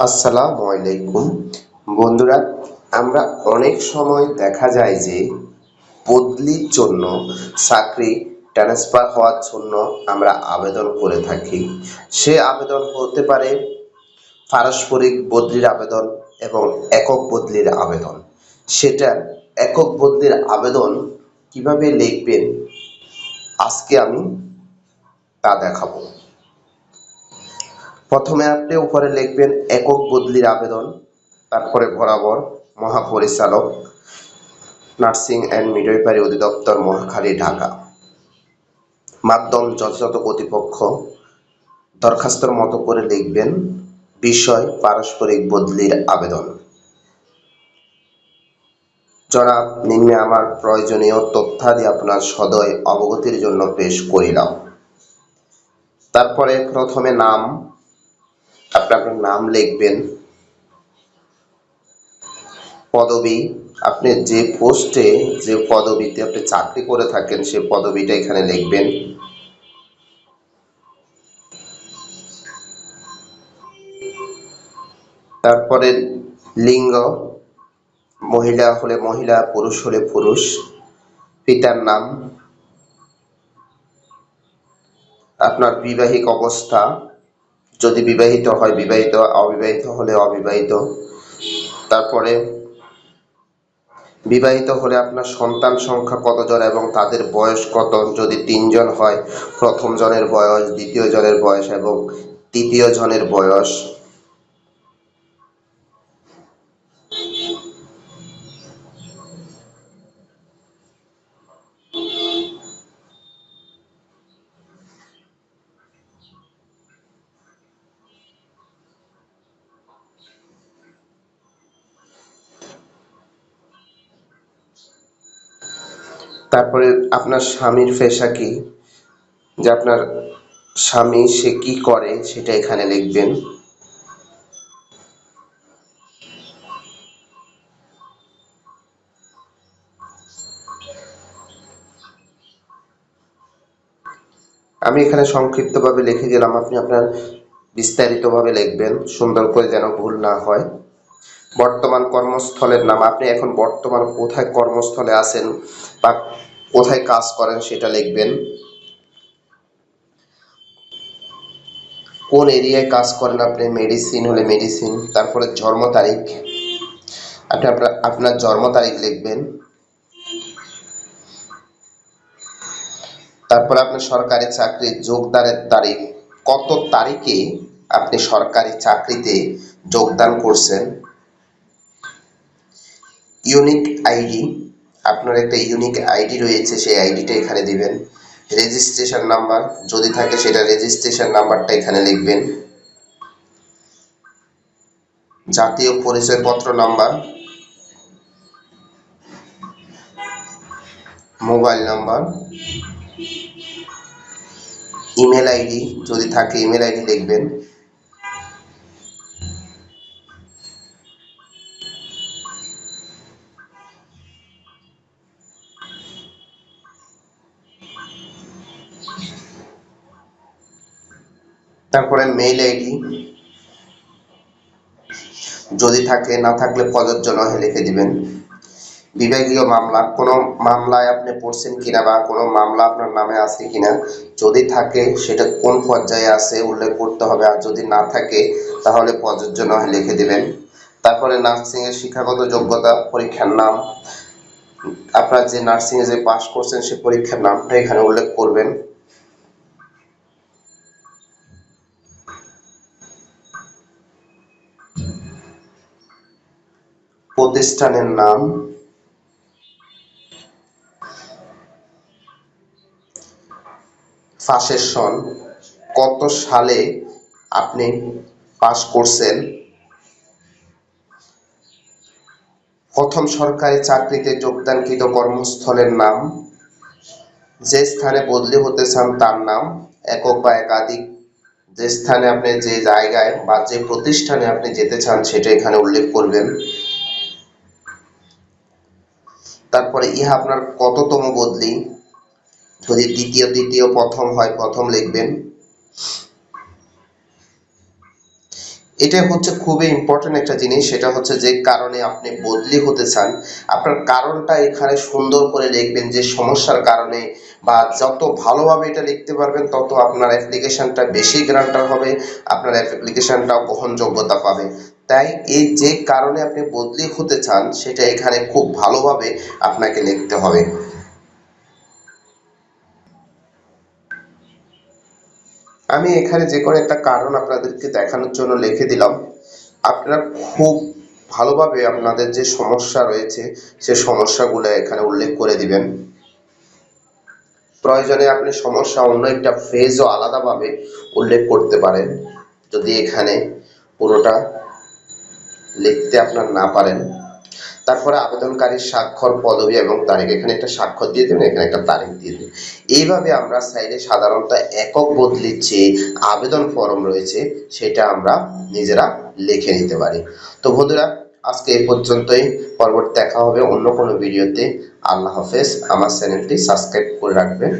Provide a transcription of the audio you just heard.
আসসালামু আলাইকুম। বন্ধুরা, আমরা অনেক সময় দেখা যায় যে বদলির জন্য, চাকরি ট্রান্সফার হওয়ার জন্য আমরা আবেদন করে থাকি। সে আবেদন হতে পারে পারস্পরিক বদলির আবেদন এবং একক বদলির আবেদন। সেটা একক বদলির আবেদন কীভাবে লিখবেন, আজকে আমি তা দেখাবো। প্রথমে আপনি উপরে লিখবেন একক বদলির আবেদন, তারপরে বরাবর মহাপরিচালক, নার্সিং অ্যান্ড মিডওয়াইফারি অধিদপ্তর মহাখালী, ঢাকা। মাধ্যম যথাযথ কর্তৃপক্ষ দরখাস্তর মতো করে লিখবেন বিষয় পারস্পরিক বদলির আবেদন। জনাব, নিম্নে আমার প্রয়োজনীয় তথ্যাদি আপনার সদয় অবগতির জন্য পেশ করিলাম। তারপরে প্রথমে নাম আপনি আপনার নাম লিখবেন। পদবি, আপনি যে পোস্টে, যে পদবিতে আপনি চাকরি করে থাকেন, সে পদবিটা এখানে লিখবেন। তারপরে লিঙ্গ, মহিলা হলে মহিলা, পুরুষ হলে পুরুষ, পিতার নাম, আপনার বিবাহিক অবস্থা যদি বিবাহিত হয়, বিবাহিত, অবিবাহিত হলে অবিবাহিত। তারপরে বিবাহিত হলে আপনার সন্তান সংখ্যা কতজন এবং তাদের বয়স কত যদি তিনজন হয়, প্রথম জনের বয়স, দ্বিতীয় জনের বয়স এবং তৃতীয় জনের বয়স। তারপরে আপনার স্বামীর পেশা কি? যে আপনার স্বামী সে কি করে সেটা এখানে লিখবেন। আমি এখানে সংক্ষিপ্তভাবে লিখে গেলাম আপনি আপনার বিস্তারিতভাবে লিখবেন, সুন্দর করে যেন ভুল না হয়। বর্তমান কর্মস্থলের নাম, আপনি এখন বর্তমান কোথায় কর্মস্থলে আছেন বা কোথায় কাজ করেন সেটা লিখবেন। কোন এরিয়ায় কাজ করেন আপনি? মেডিসিন হলে মেডিসিন, তারপরে জন্ম তারিখ। আপনি আপনার জন্ম তারিখ লিখবেন। তারপরে আপনার সরকারি চাকরির যোগদানের তারিখ। কত তারিখে আপনি সরকারি চাকরিতে যোগদান করছেন? ইউনিক আইডি, আপনার একটা ইউনিক আইডি রয়েছে, সেই আইডিটা এখানে দিবেন। রেজিস্ট্রেশন নাম্বার, যদি থাকে সেটা রেজিস্ট্রেশন নাম্বারটা এখানে লিখবেন। জাতীয় পরিচয়পত্র number, mobile number, email ID, যদি থাকে ইমেল আইডি লিখবেন। তারপরে মেইল আইডি যদি থাকে, না থাকলে প্রযোজ্য নয় লিখে দিবেন। বিভাগীয় মামলা, কোনো মামলায় আপনি পড়ছেন কিনা বা কোনো মামলা আপনার নামে আছে কিনা, যদি থাকে, সেটা কোন পর্যায়ে আছে, উল্লেখ করতে হবে, আর যদি না থাকে, তাহলে প্রযোজ্য নয় লিখে দিবেন। তারপরে নার্সিং এর শিক্ষাগত যোগ্যতা, পরীক্ষার নাম। আপনার যে নার্সিং এ যে পাশ করছেন, সে পরীক্ষার নামটা এখানে উল্লেখ করবেন। প্রতিষ্ঠানের নাম? সন, কত সালে আপনি পাস করছেন? প্রথম সরকারি চাকরিতে যোগদানকৃত কর্মস্থলের নাম? যে স্থানে বদলি হতে চান তার নাম? একক বা একাধিক যে স্থানে আপনি যে জায়গায় বা যে প্রতিষ্ঠানে আপনি যেতে চান সেটা এখানে উল্লেখ করবেন। তারপরে ইহা আপনার কততম বদলি? যদি দ্বিতীয় দ্বিতীয় প্রথম হয়, প্রথম লিখবেন। এটা হচ্ছে খুবই ইম্পর্টেন্ট একটা জিনিস, সেটা হচ্ছে যে কারণে আপনি বদলি হতে চান। আপনার কারণটা এখানে সুন্দর করে লিখবেন যে সমস্যার কারণে, বা যত ভালোভাবে এটা লিখতে পারবেন, তত আপনার অ্যাপ্লিকেশনটা বেশি গ্রান্টার হবে, আপনার অ্যাপ্লিকেশনটাও গ্রহণযোগ্যতা পাবে। তাই এই যে কারণে আপনি বদলি হতে চান, সেটা এখানে খুব ভালোভাবে আপনাকে লিখতে হবে। আমি এখানে যে কোনো একটা কারণ আপনাদেরকে দেখানোর জন্য লিখে দিলাম। আপনারা খুব ভালোভাবে আপনাদের যে সমস্যা রয়েছে, সে সমস্যাগুলো এখানে উল্লেখ করে দিবেন। প্রয়োজনে আপনি সমস্যা অন্য একটা ফেজও আলাদাভাবে উল্লেখ করতে পারেন। যদি এখানে পুরোটা লিখতে আপনার না পারেন, তারপরে আবেদনকারীর স্বাক্ষর, পদবি এবং তারিখ। এখানে একটা স্বাক্ষর দিয়ে দেবেন, এখানে একটা তারিখ দিয়ে দেবেন। এইভাবে আমরা সাইডে সাধারণত একক বদলির যে আবেদন ফর্ম রয়েছে, সেটা আমরা নিজেরা লিখে নিতে পারি। তো বন্ধুরা, আজকে এই পর্যন্তই। পরবর্তী দেখা হবে অন্য কোনো ভিডিওতে। আল্লাহ হাফেজ। আমার চ্যানেলটি সাবস্ক্রাইব করে রাখবেন।